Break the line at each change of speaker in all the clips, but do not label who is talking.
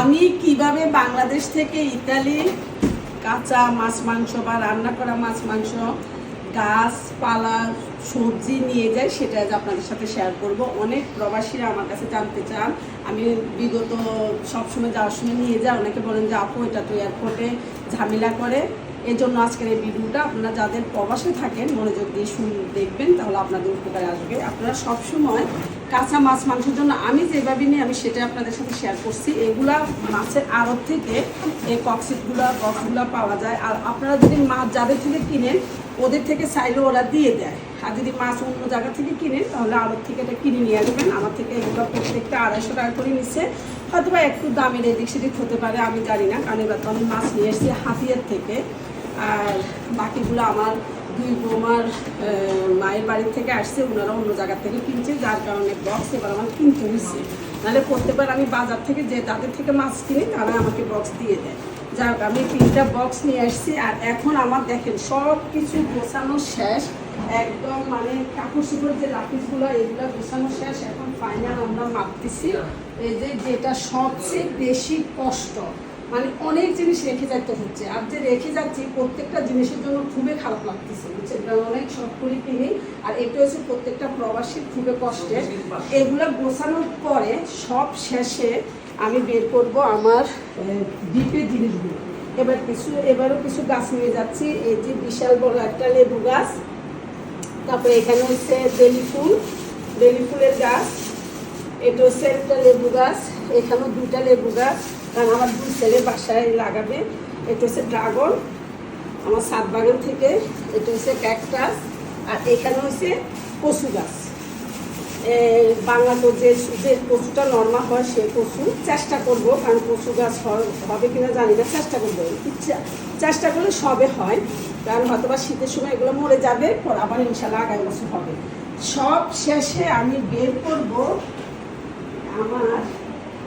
আমি কীভাবে বাংলাদেশ থেকে ইতালি কাঁচা মাছ, মাংস বা রান্না করা মাছ, মাংস গাছপালা সবজি নিয়ে যাই, সেটা আপনাদের সাথে শেয়ার করব। অনেক প্রবাসীরা আমার কাছে জানতে চান। আমি বিগত সবসময় যাওয়ার সময় নিয়ে যাই। অনেকে বলেন যে, আপু, এটা তো এয়ারপোর্টে ঝামেলা করে। এই জন্য আজকের এই ভিডিওটা আপনারা যাদের প্রবাসে থাকেন, মনোযোগ দিয়ে শুন, দেখবেন, তাহলে আপনাদের উপকারে আসবে। আপনারা সবসময় কাঁচা মাছ, মাংসের জন্য আমি যেভাবে নিই, আমি সেটা আপনাদের সাথে শেয়ার করছি। এগুলা মাছের আড়ত থেকে এই কক্সিটগুলো বক্সগুলো পাওয়া যায়। আর আপনারা যদি মাছ যাদের থেকে কিনেন, ওদের থেকে চাইলে ওরা দিয়ে দেয়। আর যদি মাছ অন্য জায়গা থেকে কিনেন, তাহলে আড়ত থেকে এটা কিনে নিয়ে আসবেন আমার থেকে এগুলো প্রত্যেকটা আড়াইশো টাকা করে নিচ্ছে। হয়তো বা একটু দামের এদিক সেদিক হতে পারে, আমি জানি না। কারণ এবার তো আমি মাছ নিয়ে এসেছি হাতিয়ার থেকে। আর বাকিগুলো আমার দুই বৌমার মায়ের বাড়ির থেকে আসছে, ওনারা অন্য জায়গা থেকে কিনছে, যার কারণে বক্স এবার আমার কিনতে হয়েছে। নাহলে প্রত্যেকবার আমি বাজার থেকে যে তাদের থেকে মাছ কিনি, তারা আমাকে বক্স দিয়ে দেয়। যাই হোক আমি তিনটা বক্স নিয়ে আসছি, আর এখন আমার দেখেন সব কিছু গোছানো শেষ। একদম মানে কাপড় চোপড় যে রাখিসগুলো এগুলো গোছানো শেষ। এখন ফাইনাল আমরা মাপতেছি। এই যে যেটা সবচেয়ে বেশি কষ্ট মানে অনেক জিনিস রেখে যেতে হচ্ছে। আর যে রেখে যাচ্ছি, প্রত্যেকটা জিনিসের জন্য খুবই খারাপ লাগতেছে, বুঝছেন? কারণ অনেক শখ করে কিনি, আর এটা হচ্ছে প্রত্যেকটা প্রবাসীর খুবই কষ্টের এগুলো গোছানোর পরে সব শেষে আমি বের করব আমার ডিপের জিনিসগুলো। এবার কিছু, এবারও কিছু গাছ নিয়ে যাচ্ছি, এই যে বিশাল বড় একটা লেবু গাছ। তারপরে এখানে হচ্ছে বেলি ফুল, বেলি ফুলের গাছ। এটা হচ্ছে একটা লেবু গাছ, এখানেও দুটা লেবু গাছ। কারণ আমার দুই ছেলে বাসায় লাগাবে। এটা হচ্ছে ড্রাগন আমার সাত বাগান থেকে। এটা হচ্ছে ক্যাকটাস আর এখানে হচ্ছে কচু গাছ। বাংলাতে যে যে কচুটা নর্মাল হয়, সে কচু চেষ্টা করব, কারণ কচু গাছ হবে কিনা জানি না, চেষ্টা করব। ইচ্ছা, চেষ্টা করলে সবে হয়, কারণ হয়তো বা শীতের সময় এগুলো মরে যাবে, পর আবার ইনশাল্লাহ আগামী বছর হবে। সব শেষে আমি বের করব আমার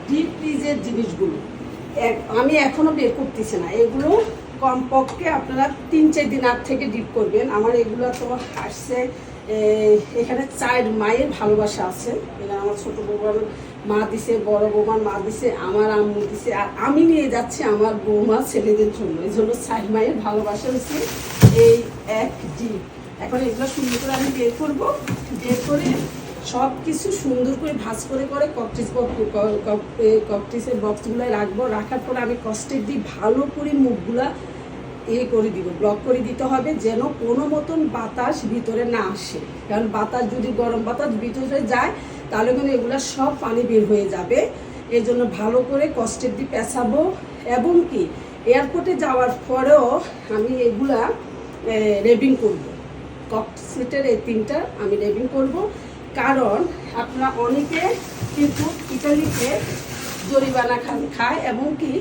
ডিপ ফ্রিজের জিনিসগুলো। আমি এখনও বের করতেছি না। এগুলো কমপক্ষে আপনারা তিন চার দিন আগ থেকে ডিপ করবেন। আমার এগুলো তো আসছে এ, এখানে চার মায়ের ভালোবাসা আছে। এখানে আমার ছোটো বৌমার মা দিছে বড় বৌমার মা দিছে আমার আম্মু দিছে আর আমি নিয়ে যাচ্ছি আমার বৌমা ছেলেদের জন্য। এই জন্য চার মায়ের ভালোবাসা হচ্ছে এই এক ডিপ। এখন এগুলো সুন্দর করে আমি বের করব। বের করে সব কিছু সুন্দর করে ভাজ করে করে ককটিস ককটিসের বক্সগুলো রাখব। রাখার পরে আমি কষ্টের দিই ভালো করে মুখগুলা এ করে দিব ব্লক করে দিতে হবে যেন কোনো মতন বাতাস ভিতরে না আসে। কারণ বাতাস যদি গরম বাতাস ভিতরে যায়, তাহলে কিন্তু এগুলো সব পানি বের হয়ে যাবে। এর জন্য ভালো করে কষ্টের দিয়ে পেঁচাবো এবং কি এয়ারপোর্টে যাওয়ার পরেও আমি এগুলা রেবিং করব। ককসেটের এই তিনটা আমি রেবিং করব। কারণ আপনারা অনেকে কিন্তু ইটালিতে জরিমানা খান খায় এবং কি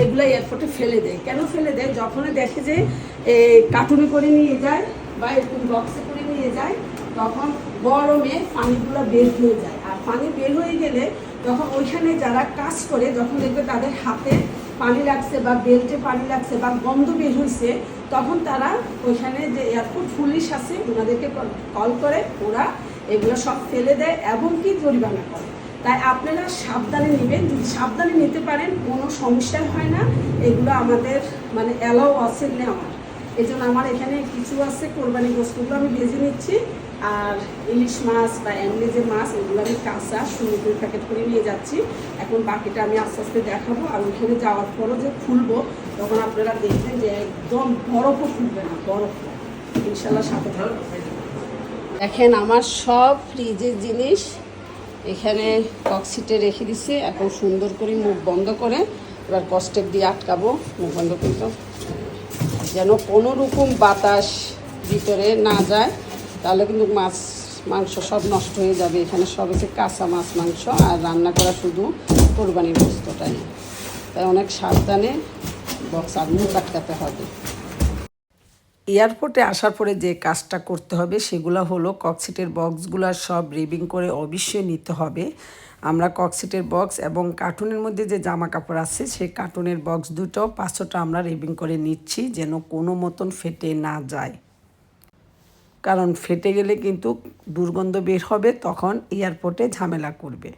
এগুলো এয়ারপোর্টে ফেলে দেয়। কেন ফেলে দেয়? যখন দেখে যে কার্টুনে করে নিয়ে যায় বা এরকম বক্সে করে নিয়ে যায়, তখন গরমে পানিগুলো বের হয়ে যায়। আর পানি বের হয়ে গেলে তখন ওইখানে যারা কাজ করে, যখন দেখবে তাদের হাতে পানি লাগছে বা বেল্টে পানি লাগছে বা গন্ধ বের হয়েছে তখন তারা ওইখানে যে এয়ারপোর্ট পুলিশ আছে, ওনাদেরকে কল করে, ওরা এগুলো সব ফেলে দেয় এবং কি জরিমানা করে। তাই আপনারা সাবধানে নেবেন। যদি সাবধানে নিতে পারেন, কোনো সমস্যা হয় না। এগুলো আমাদের মানে অ্যালাও আছে নেওয়ার। এই জন্য আমার এখানে কিছু আছে, কোরবানি গোস্তগুলো আমি ভেজে নিচ্ছি। আর ইলিশ মাছ বা এমনি মাছ, এগুলো আমি কাঁচা সুন্দর করে প্যাকেট করে নিয়ে যাচ্ছি। এখন বাকিটা আমি আস্তে আস্তে দেখাবো। আর ওইখানে যাওয়ার পরও যে খুলবো, তখন আপনারা দেখবেন যে একদম বরফও খুলবে না, বরফ। ইনশাল্লাহ সাথে থাকবে। দেখেন আমার সব ফ্রিজের জিনিস এখানে কক্সিটে রেখে দিছি। এখন সুন্দর করে মুখ বন্ধ করে এবার কষ্টেপ দিয়ে আটকাবো, মুখ বন্ধ করতো যেন কোনো রকম বাতাস ভিতরে না যায়, তাহলে কিন্তু মাছ, মাংস সব নষ্ট হয়ে যাবে। এখানে সব হচ্ছে কাঁচা মাছ, মাংস আর রান্না করা শুধু কোরবানির বস্তুটাই। তাই অনেক সাবধানে বক্স আর মুখ আটকাতে হবে। এয়ারপোর্টে আসার পরে যে কাজটা করতে হবে সেগুলো হলো ককসিটের বক্সগুলো সব রিবিং করে অবশ্যই নিতে হবে। আমরা ককসিটের বক্স এবং কার্টুনের মধ্যে যে জামা কাপড় আছে সেই কার্টুনের বক্স দুটো, পাঁচশোটা আমরা রিবিং করে নিচ্ছি যেন কোনো মতন ফেটে না যায়। কারণ ফেটে গেলে কিন্তু দুর্গন্ধ বের হবে, তখন এয়ারপোর্টে ঝামেলা করবে।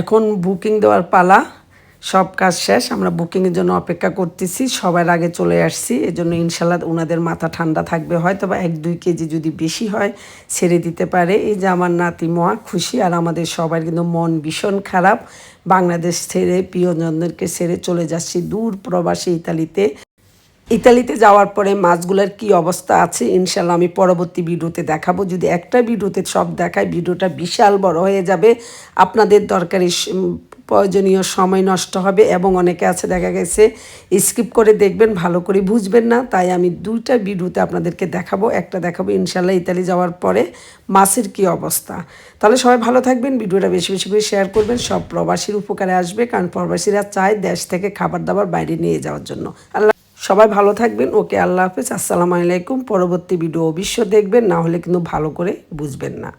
এখন বুকিং দেওয়ার পালা। সব কাজ শেষ, আমরা বুকিংয়ের জন্য অপেক্ষা করতেছি সবার আগে চলে আসছি, এজন্য ইনশাল্লাহ ওনাদের মাথা ঠান্ডা থাকবে হয়তো বা এক দুই কেজি যদি বেশি হয়, ছেড়ে দিতে পারে। এই যে আমার নাতি মহা খুশি, আর আমাদের সবার কিন্তু মন ভীষণ খারাপ। বাংলাদেশ ছেড়ে প্রিয়জনদেরকে ছেড়ে চলে যাচ্ছি, দূর প্রবাসী ইতালিতে। ইতালিতে যাওয়ার পরে মাছগুলোর কি অবস্থা আছে ইনশাল্লাহ আমি পরবর্তী ভিডিওতে দেখাবো। যদি একটা ভিডিওতে সব দেখায়, ভিডিওটা বিশাল বড় হয়ে যাবে। আপনাদের দরকারি প্রয়োজনীয় সময় নষ্ট হবে এবং অনেকে আছে, দেখা গেছে, স্কিপ করে দেখবেন, ভালো করে বুঝবেন না। তাই আমি দুইটা ভিডিওতে আপনাদেরকে দেখাবো, একটা দেখাবো ইনশাল্লাহ ইতালি যাওয়ার পরে মাছের কি অবস্থা। তাহলে সবাই ভালো থাকবেন, ভিডিওটা বেশি বেশি করে শেয়ার করবেন, সব প্রবাসীর উপকারে আসবে, কারণ প্রবাসীরা চায় দেশ থেকে খাবার দাবার বাইরে নিয়ে যাওয়ার জন্য। আল্লাহ সবাই ভালো থাকবেন। ওকে আল্লাহ হাফেজ। আসসালামু আলাইকুম। পরবর্তী ভিডিও অবশ্য দেখবেন, না হলে কিন্তু ভালো করে বুঝবেন না।